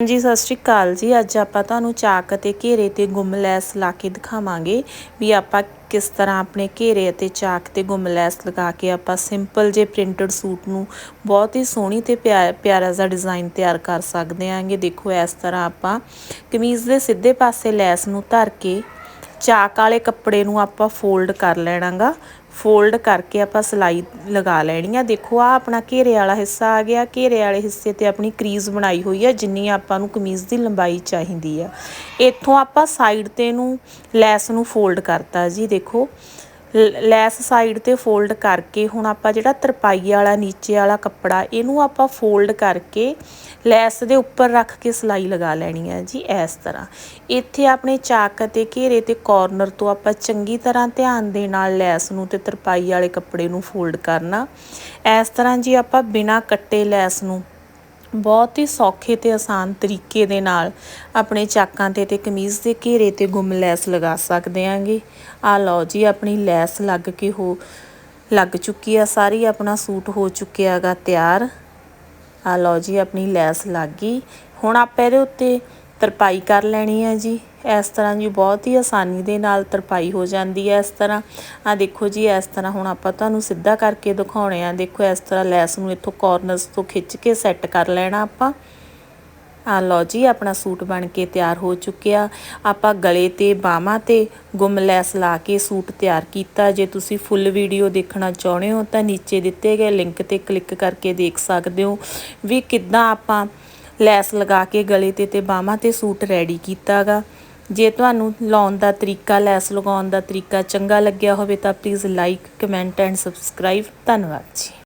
ਜੀ ਸਤਿ ਸ਼੍ਰੀ ਅਕਾਲ ਜੀ। ਅੱਜ ਆਪਾਂ ਤੁਹਾਨੂੰ ਚਾਕ ਅਤੇ ਘੇਰੇ ਤੇ ਗੁੰਮ ਲੈਸ ਲਾ ਕੇ ਦਿਖਾਵਾਂਗੇ ਵੀ ਆਪਾਂ ਕਿਸ ਤਰ੍ਹਾਂ ਆਪਣੇ ਘੇਰੇ ਅਤੇ ਚਾਕ ਤੇ ਗੁੰਮ ਲੈਸ ਲਗਾ ਕੇ ਆਪਾਂ ਸਿੰਪਲ ਜੇ ਪ੍ਰਿੰਟਡ ਸੂਟ ਨੂੰ ਬਹੁਤ ਹੀ ਸੋਹਣੀ ਤੇ ਪਿਆਰਾ ਜਿਹਾ ਡਿਜ਼ਾਈਨ ਤਿਆਰ ਕਰ ਸਕਦੇ ਆਂਗੇ ਦੇਖੋ, ਇਸ ਤਰ੍ਹਾਂ ਆਪਾਂ ਕਮੀਜ਼ ਦੇ ਸਿੱਧੇ ਪਾਸੇ ਲੈਸ ਨੂੰ ਧਰ ਕੇ ਚਾਕ ਵਾਲੇ ਕੱਪੜੇ ਨੂੰ ਆਪਾਂ ਫੋਲਡ ਕਰ ਲੈਣਾਗਾ। ਫੋਲਡ ਕਰਕੇ ਆਪਾਂ ਸਲਾਈ ਲਗਾ ਲੈਣੀ ਆ। ਦੇਖੋ ਆ ਆਪਣਾ ਘੇਰੇ ਵਾਲਾ ਹਿੱਸਾ ਆ ਗਿਆ। ਘੇਰੇ ਵਾਲੇ ਹਿੱਸੇ ਤੇ ਆਪਣੀ ਕਰੀਜ਼ ਬਣਾਈ ਹੋਈ ਆ, ਜਿੰਨੀ ਆਪਾਂ ਨੂੰ ਕਮੀਜ਼ ਦੀ ਲੰਬਾਈ ਚਾਹੀਦੀ ਆ। ਇੱਥੋਂ ਆਪਾਂ ਸਾਈਡ ਤੇ ਨੂੰ ਲੈਸ ਨੂੰ ਫੋਲਡ ਕਰਤਾ ਜੀ। ਦੇਖੋ ਲੈਸ ਸਾਈਡ ਤੇ ਫੋਲਡ ਕਰਕੇ ਹੁਣ ਆਪਾਂ ਜਿਹੜਾ ਤਰਪਾਈ ਵਾਲਾ, ਨੀਚੇ ਵਾਲਾ ਕੱਪੜਾ, ਇਹਨੂੰ ਆਪਾਂ ਫੋਲਡ ਕਰਕੇ ਲੈਸ ਦੇ ਉੱਪਰ ਰੱਖ ਕੇ ਸਲਾਈ ਲਗਾ ਲੈਣੀ ਹੈ ਜੀ ਇਸ ਤਰ੍ਹਾਂ। ਇੱਥੇ ਆਪਣੇ ਚਾਕ ਅਤੇ ਘੇਰੇ ਤੇ ਕਾਰਨਰ ਤੋਂ ਆਪਾਂ ਚੰਗੀ ਤਰ੍ਹਾਂ ਧਿਆਨ ਦੇ ਨਾਲ ਲੈਸ ਨੂੰ ਤੇ ਤਰਪਾਈ ਵਾਲੇ ਕੱਪੜੇ ਨੂੰ ਫੋਲਡ ਕਰਨਾ। ਇਸ ਤਰ੍ਹਾਂ ਜੀ ਆਪਾਂ ਬਿਨਾ ਕੱਟੇ ਲੈਸ ਨੂੰ ਬਹੁਤ ਹੀ ਸੌਖੇ ਤੇ ਆਸਾਨ ਤਰੀਕੇ ਦੇ ਨਾਲ ਆਪਣੇ ਚਾਕਾਂ ਤੇ ਤੇ ਕਮੀਜ਼ ਦੇ ਘੇਰੇ ਤੇ ਗੁੰਮ ਲੈਸ ਲਗਾ ਸਕਦੇ ਆਂਗੇ। ਆ ਲਓ ਜੀ, ਆਪਣੀ ਲੈਸ ਲੱਗ ਕੇ ਹੋ, ਲੱਗ ਚੁੱਕੀ ਆ, ਸਾਰੀ ਆਪਣਾ ਸੂਟ ਹੋ ਚੁੱਕਿਆਗਾ ਤਿਆਰ। ਆ ਲਓ ਜੀ, ਆਪਣੀ ਲੈਸ ਲੱਗ ਗਈ। ਹੁਣ ਆਪਾਂ ਇਹਦੇ ਉੱਤੇ ਤਰਪਾਈ ਕਰ ਲੈਣੀ ਹੈ ਜੀ। ਇਸ ਤਰ੍ਹਾਂ ਜੀ ਬਹੁਤ ਹੀ ਆਸਾਨੀ ਦੇ ਨਾਲ ਤਰਪਾਈ ਹੋ ਜਾਂਦੀ ਹੈ, ਇਸ ਤਰ੍ਹਾਂ। ਆ ਦੇਖੋ ਜੀ, ਇਸ ਤਰ੍ਹਾਂ ਹੁਣ ਆਪਾਂ ਤੁਹਾਨੂੰ ਸਿੱਧਾ ਕਰਕੇ ਦਿਖਾਉਣੇ ਆ। ਦੇਖੋ, ਇਸ ਤਰ੍ਹਾਂ ਲੈਸ ਨੂੰ ਇੱਥੋਂ ਕਾਰਨਰਸ ਤੋਂ ਖਿੱਚ ਕੇ ਸੈੱਟ ਕਰ ਲੈਣਾ ਆਪਾਂ। ਆ ਲਓ ਜੀ, ਆਪਣਾ ਸੂਟ ਬਣ ਕੇ ਤਿਆਰ ਹੋ ਚੁੱਕਿਆ। ਆਪਾਂ ਗਲੇ ਤੇ, ਬਾਹਾਂ ਤੇ ਗੁੰਮ ਲੈਸ ਲਾ ਕੇ ਸੂਟ ਤਿਆਰ ਕੀਤਾ। ਜੇ ਤੁਸੀਂ ਫੁੱਲ ਵੀਡੀਓ ਦੇਖਣਾ ਚਾਹੁੰਦੇ ਹੋ, ਤਾਂ ਨੀਚੇ ਦਿੱਤੇ ਗਏ ਲਿੰਕ ਤੇ ਕਲਿੱਕ ਕਰਕੇ ਦੇਖ ਸਕਦੇ ਹੋ ਵੀ ਕਿੱਦਾਂ ਆਪਾਂ ਲੈਸ ਲਗਾ ਕੇ ਗਲੇ ਤੇ ਤੇ ਬਾਹਾਂ ਤੇ ਸੂਟ ਰੈਡੀ ਕੀਤਾਗਾ ਜੇ ਤੁਹਾਨੂੰ ਲਾਉਣ ਦਾ ਤਰੀਕਾ, ਲੈਸ ਲਗਾਉਣ ਦਾ ਤਰੀਕਾ ਚੰਗਾ ਲੱਗਿਆ ਹੋਵੇ ਤਾਂ please like comment and subscribe ਧੰਨਵਾਦ ਜੀ।